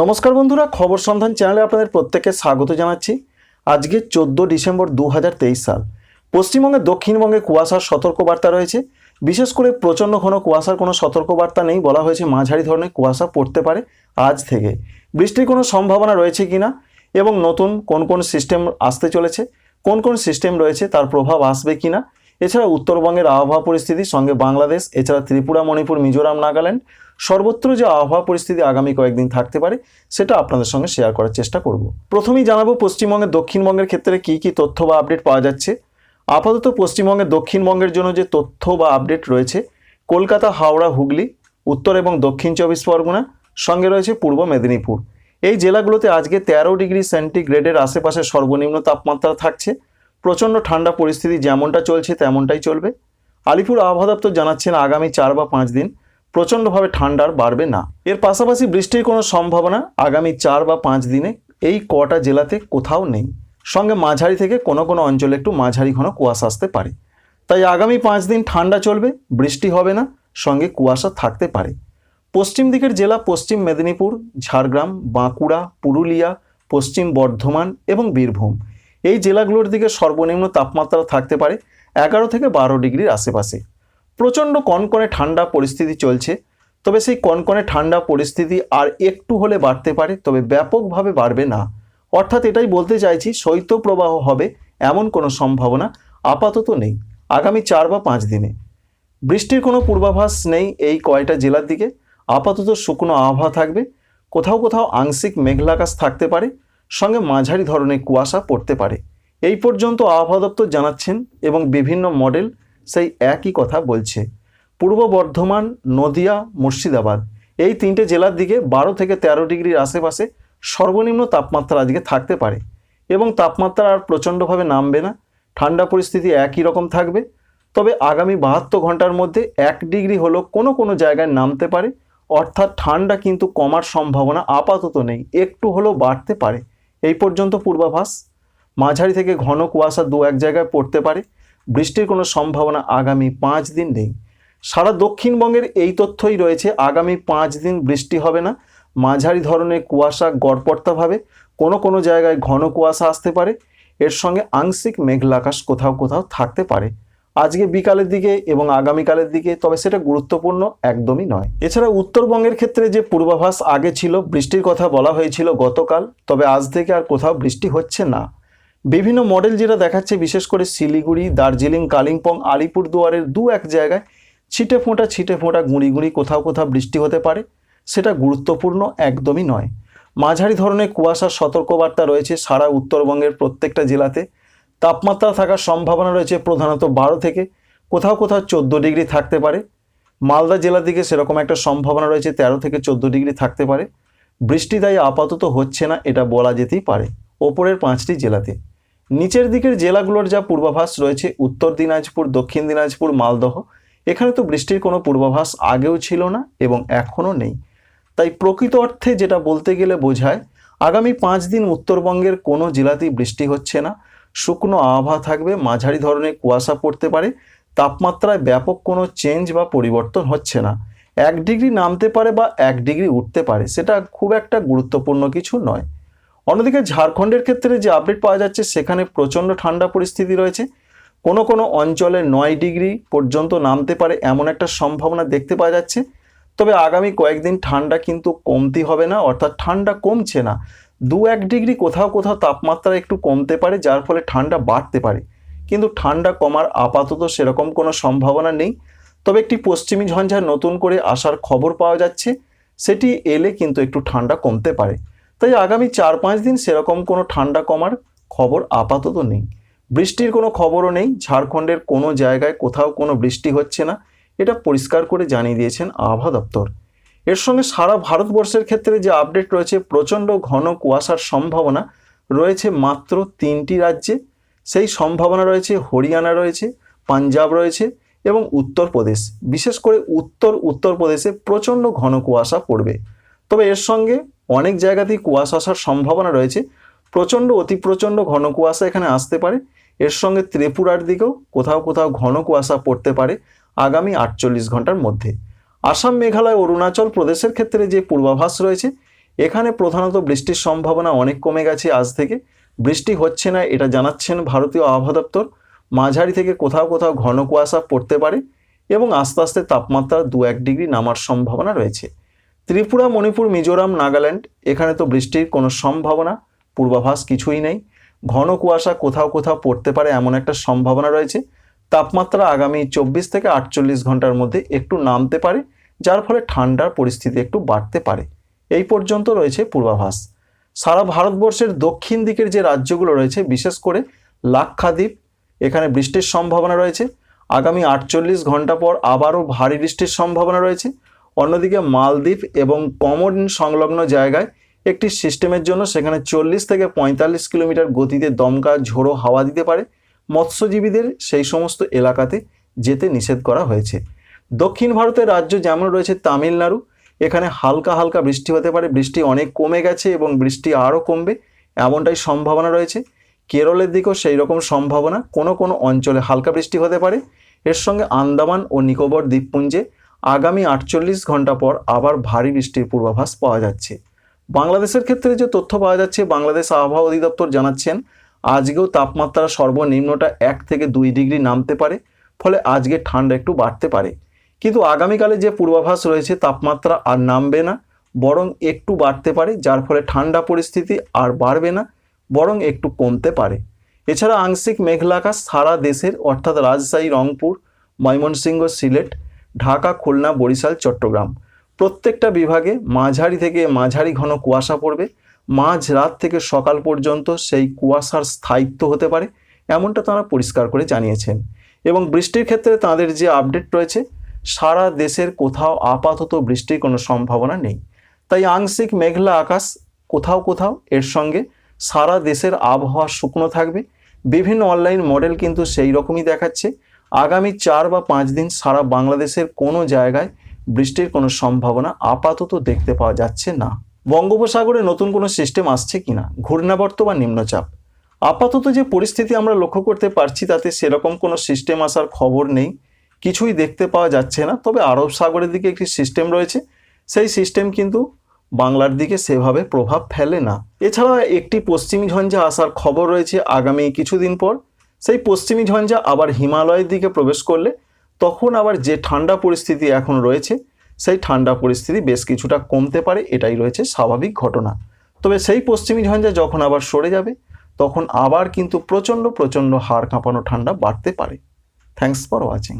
নমস্কার বন্ধুরা, খবর সন্ধান চ্যানেলে আপনাদের প্রত্যেককে স্বাগত জানাচ্ছি। আজকে চোদ্দ ডিসেম্বর দু হাজার তেইশ সাল। পশ্চিমবঙ্গে, দক্ষিণবঙ্গে কুয়াশার সতর্কবার্তা রয়েছে। বিশেষ করে প্রচণ্ড ঘন কুয়াশার কোনো সতর্কবার্তা নেই বলা হয়েছে, মাঝারি ধরনের কুয়াশা পড়তে পারে আজ থেকে। বৃষ্টির কোনো সম্ভাবনা রয়েছে কিনা এবং নতুন কোন কোন সিস্টেম আসতে চলেছে, কোন কোন সিস্টেম রয়েছে, তার প্রভাব আসবে কিনা এছাড়া উত্তরবঙ্গের আবহাওয়া পরিস্থিতির সঙ্গে বাংলাদেশ, এছাড়া ত্রিপুরা, মণিপুর, মিজোরাম, নাগাল্যান্ড, সর্বত্র যে আবহাওয়া পরিস্থিতি আগামী কয়েকদিন থাকতে পারে, সেটা আপনাদের সঙ্গে শেয়ার করার চেষ্টা করব। প্রথমেই জানাব পশ্চিমবঙ্গের, দক্ষিণবঙ্গের ক্ষেত্রে কী কী তথ্য বা আপডেট পাওয়া যাচ্ছে। আপাতত পশ্চিমবঙ্গের, দক্ষিণবঙ্গের জন্য যে তথ্য বা আপডেট রয়েছে, কলকাতা, হাওড়া, হুগলি, উত্তর এবং দক্ষিণ চব্বিশ পরগনা, সঙ্গে রয়েছে পূর্ব মেদিনীপুর। এই জেলাগুলোতে আজকে তেরো ডিগ্রি সেন্টিগ্রেডের আশেপাশে সর্বনিম্ন তাপমাত্রা থাকছে। প্রচণ্ড ঠান্ডা পরিস্থিতি যেমনটা চলছে, তেমনটাই চলবে। আলিপুর আবহাওয়া দপ্তর জানাচ্ছেন আগামী চার বা পাঁচ দিন প্রচণ্ডভাবে ঠান্ডার বাড়বে না। এর পাশাপাশি বৃষ্টির কোনো সম্ভাবনা আগামী চার বা পাঁচ দিনে এই কটা জেলাতে কোথাও নেই। সঙ্গে মাঝারি থেকে কোনো কোনো অঞ্চলে একটু মাঝারি ঘন কুয়াশা আসতে পারে। তাই আগামী পাঁচ দিন ঠান্ডা চলবে, বৃষ্টি হবে না, সঙ্গে কুয়াশা থাকতে পারে। পশ্চিম দিকের জেলা পশ্চিম মেদিনীপুর, ঝাড়গ্রাম, বাঁকুড়া, পুরুলিয়া, পশ্চিম বর্ধমান এবং বীরভূম। এই জেলাগুলোর দিকে সর্বনিম্ন তাপমাত্রা থাকতে পারে এগারো থেকে বারো ডিগ্রির আশেপাশে। প্রচণ্ড কনকনে ঠান্ডা পরিস্থিতি চলছে, তবে সেই কনকনে ঠান্ডা পরিস্থিতি আর একটু হলে বাড়তে পারে, তবে ব্যাপকভাবে বাড়বে না। অর্থাৎ এটাই বলতে চাইছি, শৈত্যপ্রবাহ হবে এমন কোনো সম্ভাবনা আপাতত নেই, আগামী চার বা পাঁচ দিনে। বৃষ্টির কোনো পূর্বাভাস নেই এই কয়টা জেলার দিকে, আপাতত শুকনো আবহাওয়া থাকবে, কোথাও কোথাও আংশিক মেঘলাকাশ থাকতে পারে সঙ্গে মাঝারি ধরনের কুয়াশা পড়তে পারে। এই পর্যন্ত আবহাওয়া দপ্তর জানাচ্ছেন এবং বিভিন্ন মডেল সেই একই কথা বলছে। পূর্ব বর্ধমান, নদিয়া, মুর্শিদাবাদ এই তিনটে জেলার দিকে বারো থেকে তেরো ডিগ্রির আশেপাশে সর্বনিম্ন তাপমাত্রা আজকে থাকতে পারে এবং তাপমাত্রা আর প্রচণ্ডভাবে নামবে না। ঠান্ডা পরিস্থিতি একই রকম থাকবে। তবে আগামী বাহাত্তর ঘণ্টার মধ্যে এক ডিগ্রি হলেও কোনো কোনো জায়গায় নামতে পারে। অর্থাৎ ঠান্ডা কিন্তু কমার সম্ভাবনা আপাতত নেই। একটু হলেও বাড়তে পারে। এই পর্যন্ত পূর্বাভাস। মাঝারি থেকে ঘন কুয়াশা দু এক জায়গায় পড়তে পারে। বৃষ্টির কোনো সম্ভাবনা আগামী পাঁচ দিন নেই। সারা দক্ষিণবঙ্গের এই তথ্যই রয়েছে, আগামী পাঁচ দিন বৃষ্টি হবে না। মাঝারি ধরনের কুয়াশা গড়পড়তাভাবে কোনো কোনো জায়গায় ঘন কুয়াশা আসতে পারে। এর সঙ্গে আংশিক মেঘলা আকাশ কোথাও কোথাও থাকতে পারে। আজকে বিকালের দিকে এবং আগামীকালের দিকে, তবে সেটা গুরুত্বপূর্ণ একদমই নয়। এছাড়া উত্তরবঙ্গের ক্ষেত্রে যে পূর্বাভাস আগে ছিল, বৃষ্টির কথা বলা হয়েছিল গতকাল, তবে আজ থেকে আর কোথাও বৃষ্টি হচ্ছে না। বিভিন্ন মডেল যেটা দেখাচ্ছে, বিশেষ করে শিলিগুড়ি, দার্জিলিং, কালিম্পং, আলিপুরদুয়ারের দু এক জায়গায় ছিটে ফোঁটা ছিটে ফোঁটা গুঁড়ি গুঁড়ি কোথাও কোথাও বৃষ্টি হতে পারে, সেটা গুরুত্বপূর্ণ একদমই নয়। মাঝারি ধরনের কুয়াশার সতর্কবার্তা রয়েছে সারা উত্তরবঙ্গের প্রত্যেকটা জেলাতে। তাপমাত্রা থাকার সম্ভাবনা রয়েছে প্রধানত বারো থেকে কোথাও কোথাও চোদ্দ ডিগ্রি থাকতে পারে। মালদা জেলার দিকে সেরকম একটা সম্ভাবনা রয়েছে তেরো থেকে চোদ্দ ডিগ্রি থাকতে পারে। বৃষ্টি তাই আপাতত হচ্ছে না, এটা বলা যেতেই পারে ওপরের পাঁচটি জেলাতে। নিচের দিকের জেলাগুলোর যা পূর্বাভাস রয়েছে, উত্তর দিনাজপুর, দক্ষিণ দিনাজপুর, মালদহ, এখানে তো বৃষ্টির কোনো পূর্বাভাস আগেও ছিল না এবং এখনও নেই। তাই প্রকৃত অর্থে যেটা বলতে গেলে বোঝায়, আগামী পাঁচ দিন উত্তরবঙ্গের কোনো জেলাতেই বৃষ্টি হচ্ছে না। শুকনো আবহাওয়া থাকবে, মাঝারি ধরনের কুয়াশা পড়তে পারে, তাপমাত্রায় ব্যাপক কোনো চেঞ্জ বা পরিবর্তন হচ্ছে না। এক ডিগ্রি নামতে পারে বা এক ডিগ্রি উঠতে পারে, সেটা খুব একটা গুরুত্বপূর্ণ কিছু নয়। অন্যদিকে ঝাড়খণ্ডের ক্ষেত্রে যে আপডেট পাওয়া যাচ্ছে, সেখানে প্রচণ্ড ঠান্ডা পরিস্থিতি রয়েছে। কোনো কোনো অঞ্চলে নয় ডিগ্রি পর্যন্ত নামতে পারে এমন একটা সম্ভাবনা দেখতে পাওয়া যাচ্ছে। তবে আগামী কয়েকদিন ঠান্ডা কিন্তু কমতি হবে না, অর্থাৎ ঠান্ডা কমছে না। দু এক ডিগ্রি কোথাও কোথাও তাপমাত্রা একটু কমতে পারে, যার ফলে ঠান্ডা বাড়তে পারে। কিন্তু ঠান্ডা কমার আপাতত সেরকম কোনো সম্ভাবনা নেই। তবে একটি পশ্চিমী ঝঞ্ঝা নতুন করে আসার খবর পাওয়া যাচ্ছে, সেটি এলে কিন্তু একটু ঠান্ডা কমতে পারে। তাই আগামী চার পাঁচ দিন সেরকম কোনো ঠান্ডা কমার খবর আপাতত নেই। বৃষ্টির কোনো খবরও নেই, ঝাড়খণ্ডের কোনো জায়গায় কোথাও কোনো বৃষ্টি হচ্ছে না, এটা পরিষ্কার করে জানিয়ে দিয়েছেন আবহাওয়া দপ্তর। এর সঙ্গে সারা ভারতবর্ষের ক্ষেত্রে যে আপডেট রয়েছে, প্রচণ্ড ঘন কুয়াশার সম্ভাবনা রয়েছে মাত্র তিনটি রাজ্যে। সেই সম্ভাবনা রয়েছে হরিয়ানা রয়েছে, পাঞ্জাব রয়েছে এবং উত্তরপ্রদেশ। বিশেষ করে উত্তর, উত্তরপ্রদেশে প্রচণ্ড ঘন কুয়াশা পড়বে। তবে এর সঙ্গে অনেক জায়গাতেই কুয়াশা আসার সম্ভাবনা রয়েছে। প্রচণ্ড, অতি প্রচণ্ড ঘন কুয়াশা এখানে আসতে পারে। এর সঙ্গে ত্রিপুরার দিকেও কোথাও কোথাও ঘন কুয়াশা পড়তে পারে আগামী আটচল্লিশ ঘণ্টার মধ্যে। আসাম মেঘালয় অরুণাচল প্রদেশের ক্ষেত্রে যে পূর্বাভাস রয়েছে, এখানে প্রধানত বৃষ্টির সম্ভাবনা অনেক কমে গেছে আজ থেকে। বৃষ্টি হচ্ছে না, এটা জানাচ্ছেন ভারতীয় আবহাওয়া দপ্তর। মাঝারি থেকে কোথাও কোথাও ঘন কুয়াশা পড়তে পারে এবং আস্তে আস্তে তাপমাত্রা দু এক ডিগ্রি নামার সম্ভাবনা রয়েছে। ত্রিপুরা, মণিপুর, মিজোরাম, নাগাল্যান্ড, এখানে তো বৃষ্টির কোনো সম্ভাবনা, পূর্বাভাস কিছুই নেই। ঘন কুয়াশা কোথাও কোথাও পড়তে পারে এমন একটা সম্ভাবনা রয়েছে। তাপমাত্রা আগামী চব্বিশ থেকে আটচল্লিশ ঘণ্টার মধ্যে একটু নামতে পারে, যার ফলে ঠান্ডার পরিস্থিতি একটু বাড়তে পারে। এই পর্যন্ত রয়েছে পূর্বাভাস। সারা ভারতবর্ষের দক্ষিণ দিকের যে রাজ্যগুলো রয়েছে, বিশেষ করে লাক্ষাদ্বীপ, এখানে বৃষ্টির সম্ভাবনা রয়েছে। আগামী আটচল্লিশ ঘণ্টা পর আবারও ভারী বৃষ্টির সম্ভাবনা রয়েছে। অন্যদিকে মালদ্বীপ এবং কমন সংলগ্ন জায়গায় একটি সিস্টেমের জন্য সেখানে চল্লিশ থেকে পঁয়তাল্লিশ কিলোমিটার গতিতে দমকা ঝোড়ো হাওয়া দিতে পারে। মৎস্যজীবীদের সেই সমস্ত এলাকাতে যেতে নিষেধ করা হয়েছে। দক্ষিণ ভারতের রাজ্য যেমন রয়েছে তামিলনাড়ু, এখানে হালকা হালকা বৃষ্টি হতে পারে। বৃষ্টি অনেক কমে গেছে এবং বৃষ্টি আরও কমবে, এমনটাই সম্ভাবনা রয়েছে। কেরলের দিকেও সেই রকম সম্ভাবনা। কোনো কোনো অঞ্চলে হালকা বৃষ্টি হতে পারে। এর সঙ্গে আন্দামান ও নিকোবর দ্বীপপুঞ্জে আগামী আটচল্লিশ ঘণ্টা পর আবার ভারী বৃষ্টির পূর্বাভাস পাওয়া যাচ্ছে। বাংলাদেশের ক্ষেত্রে যে তথ্য পাওয়া যাচ্ছে, বাংলাদেশ আবহাওয়া অধিদপ্তর জানাচ্ছেন আজকেও তাপমাত্রা সর্বনিম্নটা এক থেকে দুই ডিগ্রি নামতে পারে, ফলে আজকে ঠান্ডা একটু বাড়তে পারে। কিন্তু আগামীকালে যে পূর্বাভাস রয়েছে, তাপমাত্রা আর নামবে না, বরং একটু বাড়তে পারে, যার ফলে ঠান্ডা পরিস্থিতি আর বাড়বে না, বরং একটু কমতে পারে। এছাড়া আংশিক মেঘলা আকাশ সারা দেশের, অর্থাৎ রাজশাহী, রংপুর, ময়মনসিংহ, সিলেট, ঢাকা, খুলনা, বরিশাল, চট্টগ্রাম। প্রত্যেকটা বিভাগে মাঝারি থেকে মাঝারি ঘন কুয়াশা পড়বে মাঝ রাত থেকে সকাল পর্যন্ত সেই কুয়াশার স্থায়িত্ব হতে পারে, এমনটা তারা পরিষ্কার করে জানিয়েছেন। এবং বৃষ্টির ক্ষেত্রে তাদের যে আপডেট রয়েছে, সারা দেশের কোথাও আপাতত বৃষ্টির কোনো সম্ভাবনা নেই। তাই আংশিক মেঘলা আকাশ কোথাও কোথাও, এর সঙ্গে সারা দেশের আবহাওয়া শুকনো থাকবে। বিভিন্ন অনলাইন মডেল কিন্তু সেই রকমই দেখাচ্ছে। আগামী চার বা পাঁচ দিন সারা বাংলাদেশের কোনো জায়গায় বৃষ্টির কোনো সম্ভাবনা আপাতত দেখতে পাওয়া যাচ্ছে না। বঙ্গোপসাগরে নতুন কোনো সিস্টেম আসছে কি না ঘূর্ণাবর্ত বা নিম্নচাপ? আপাতত যে পরিস্থিতি আমরা লক্ষ্য করতে পারছি, তাতে সেরকম কোনো সিস্টেম আসার খবর নেই। কিছুই দেখতে পাওয়া যাচ্ছে না। তবে আরব সাগরের দিকে একটি সিস্টেম রয়েছে। সেই সিস্টেম কিন্তু বাংলার দিকে সেভাবে প্রভাব ফেলে না। এছাড়া একটি পশ্চিমী ঝঞ্ঝা আসার খবর রয়েছে আগামী কিছুদিন পর। সেই পশ্চিমী ঝঞ্ঝা আবার হিমালয়ের দিকে প্রবেশ করলে তখন আবার যে ঠান্ডা পরিস্থিতি এখন রয়েছে সেই ঠান্ডা পরিস্থিতি বেশ কিছুটা কমতে পারে, এটাই রয়েছে স্বাভাবিক ঘটনা। তবে সেই পশ্চিমী ঝঞ্ঝা যখন আবার সরে যাবে, তখন আবার কিন্তু প্রচণ্ড প্রচণ্ড হাড় কাঁপানো ঠান্ডা বাড়তে পারে। Thanks for watching